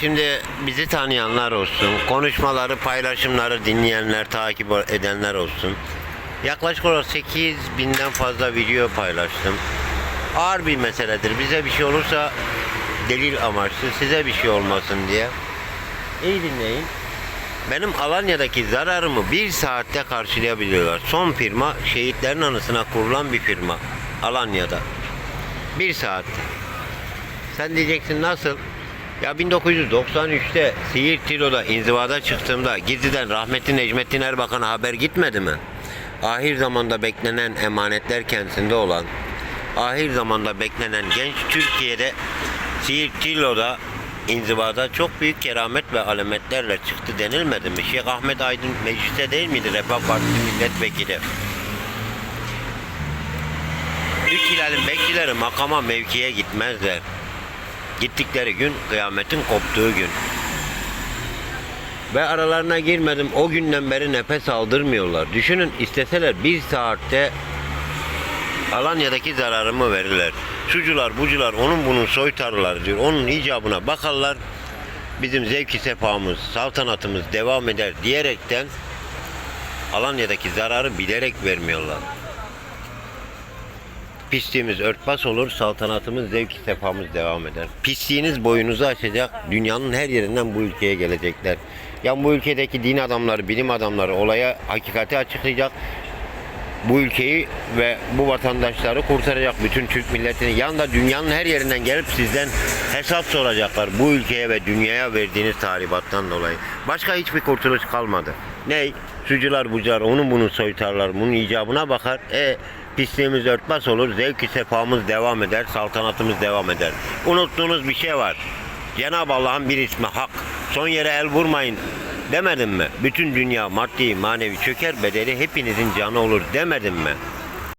şimdi bizi tanıyanlar olsun, konuşmaları, paylaşımları dinleyenler, takip edenler olsun. Yaklaşık olarak 8 binden fazla video paylaştım. Ağır bir meseledir. Bize bir şey olursa delil amaçlı, size bir şey olmasın diye. İyi dinleyin. Benim Alanya'daki zararımı bir saatte karşılayabiliyorlar. Son firma şehitlerin anısına kurulan bir firma. Alanya'da. Bir saatte. Sen diyeceksin nasıl? Ya 1993'te Siirt Tilo'da inzivada çıktığımda gizliden rahmetli Necmettin Erbakan'a haber gitmedi mi? Ahir zamanda beklenen emanetler kendisinde olan, ahir zamanda beklenen genç Türkiye'de Siirt Tilo'da inzivada çok büyük keramet ve alametlerle çıktı denilmedi mi? Şeyh Ahmet Aydın mecliste değil miydi? Refah Partisi milletvekili. Üç hilalin bekçileri makama mevkiye gitmezler. Gittikleri gün kıyametin koptuğu gün. Ve aralarına girmedim. O günden beri nefes aldırmıyorlar. Düşünün isteseler bir saatte Alanya'daki zararımı verirler. Şucular bucular onun bunun soytarılar diyor. Onun icabına bakarlar. Bizim zevki sefamız, saltanatımız devam eder diyerekten Alanya'daki zararı bilerek vermiyorlar. Pisliğimiz örtbas olur, saltanatımız, zevki sefamız devam eder. Pisliğiniz boyunuzu açacak, dünyanın her yerinden bu ülkeye gelecekler. Yani bu ülkedeki din adamları, bilim adamları olaya hakikati açıklayacak. Bu ülkeyi ve bu vatandaşları kurtaracak bütün Türk milletini. Yanında dünyanın her yerinden gelip sizden hesap soracaklar bu ülkeye ve dünyaya verdiğiniz tahribattan dolayı. Başka hiçbir kurtuluş kalmadı. Ney? Sucular bucar, onun bunun soytarlar, bunun icabına bakar. E pisliğimiz örtbas olur, zevk-i sefamız devam eder, saltanatımız devam eder. Unuttuğunuz bir şey var. Cenab-ı Allah'ın bir ismi hak. Son yere el vurmayın demedim mi? Bütün dünya maddi manevi çöker bedeli hepinizin canı olur demedim mi?